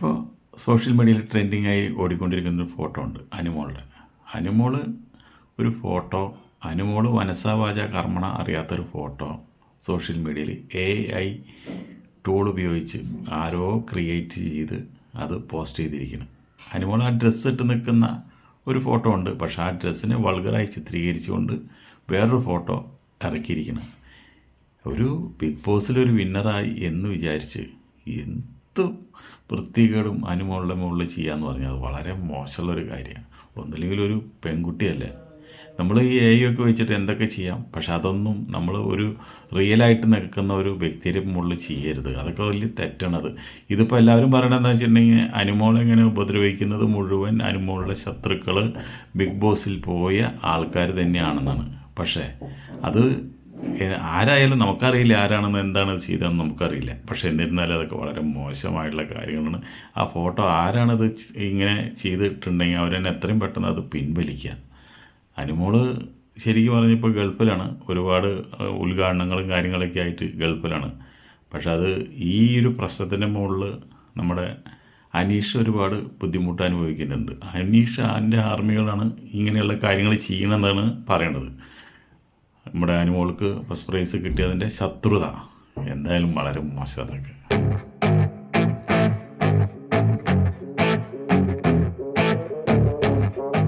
ഇപ്പോൾ സോഷ്യൽ മീഡിയയിൽ ട്രെൻഡിങ് ആയി ഓടിക്കൊണ്ടിരിക്കുന്ന ഒരു ഫോട്ടോ ഉണ്ട് അനുമോളുടെ. അനുമോൾ ഒരു ഫോട്ടോ അനുമോൾ വനസാവാച കർമ്മണ അറിയാത്തൊരു ഫോട്ടോ സോഷ്യൽ മീഡിയയിൽ എ ഐ ടൂൾ ഉപയോഗിച്ച് ആരോ ക്രിയേറ്റ് ചെയ്ത് അത് പോസ്റ്റ് ചെയ്തിരിക്കുന്നു. അനുമോൾ ആ ഡ്രസ്സ് ഇട്ട് നിൽക്കുന്ന ഒരു ഫോട്ടോ ഉണ്ട് പക്ഷേ ആ ഡ്രസ്സിനെ വൾഗറായി ചിത്രീകരിച്ചുകൊണ്ട് വേറൊരു ഫോട്ടോ ഇറക്കിയിരിക്കണം ഒരു ബിഗ് ബോസിലൊരു വിന്നറായി എന്ന് വിചാരിച്ച് എന്ത് വൃത്തികേടും അനുമോളുടെ മുകളിൽ ചെയ്യാന്ന് പറഞ്ഞാൽ അത് വളരെ മോശമുള്ളൊരു കാര്യമാണ്. ഒന്നില്ലെങ്കിൽ ഒരു പെൺകുട്ടിയല്ലേ? നമ്മൾ ഈ എ ഒക്കെ വെച്ചിട്ട് എന്തൊക്കെ ചെയ്യാം? പക്ഷെ അതൊന്നും നമ്മൾ ഒരു റിയലായിട്ട് നിൽക്കുന്ന ഒരു വ്യക്തിയുടെ മുകളിൽ ചെയ്യരുത്. അതൊക്കെ വലിയ തെറ്റണത്. ഇതിപ്പോൾ എല്ലാവരും പറയണതെന്ന് വെച്ചിട്ടുണ്ടെങ്കിൽ അനുമോളെ ഇങ്ങനെ ഉപദ്രവിക്കുന്നത് മുഴുവൻ അനുമോളുടെ ശത്രുക്കൾ ബിഗ് ബോസിൽ പോയ ആൾക്കാർ തന്നെയാണെന്നാണ്. പക്ഷേ അത് ആരായാലും നമുക്കറിയില്ല ആരാണെന്ന് എന്താണ് ചെയ്തതെന്ന് നമുക്കറിയില്ല. പക്ഷെ എന്നിരുന്നാലും അതൊക്കെ വളരെ മോശമായിട്ടുള്ള കാര്യങ്ങളാണ്. ആ ഫോട്ടോ ആരാണത് ഇങ്ങനെ ചെയ്തിട്ടുണ്ടെങ്കിൽ അവരെന്നെ എത്രയും പെട്ടെന്ന് അത് പിൻവലിക്കുക. അനുമോൾ ശരിക്കും പറഞ്ഞപ്പോൾ ഗൾഫിലാണ്. ഒരുപാട് ഉദ്ഘാടനങ്ങളും കാര്യങ്ങളൊക്കെ ആയിട്ട് ഗൾഫിലാണ്. പക്ഷെ അത് ഈ ഒരു പ്രശ്നത്തിന്റെ മുകളിൽ നമ്മുടെ അനീഷ് ഒരുപാട് ബുദ്ധിമുട്ട് അനുഭവിക്കുന്നുണ്ട്. അനീഷ് അതിന്റെ ആർമികളാണ് ഇങ്ങനെയുള്ള കാര്യങ്ങൾ ചെയ്യണമെന്നാണ് പറയണത്. നമ്മുടെ അനുമോൾക്ക് ഫസ്റ്റ് പ്രൈസ് കിട്ടിയതിന്റെ ശത്രുത. എന്തായാലും വളരെ മോശം അതൊക്കെ.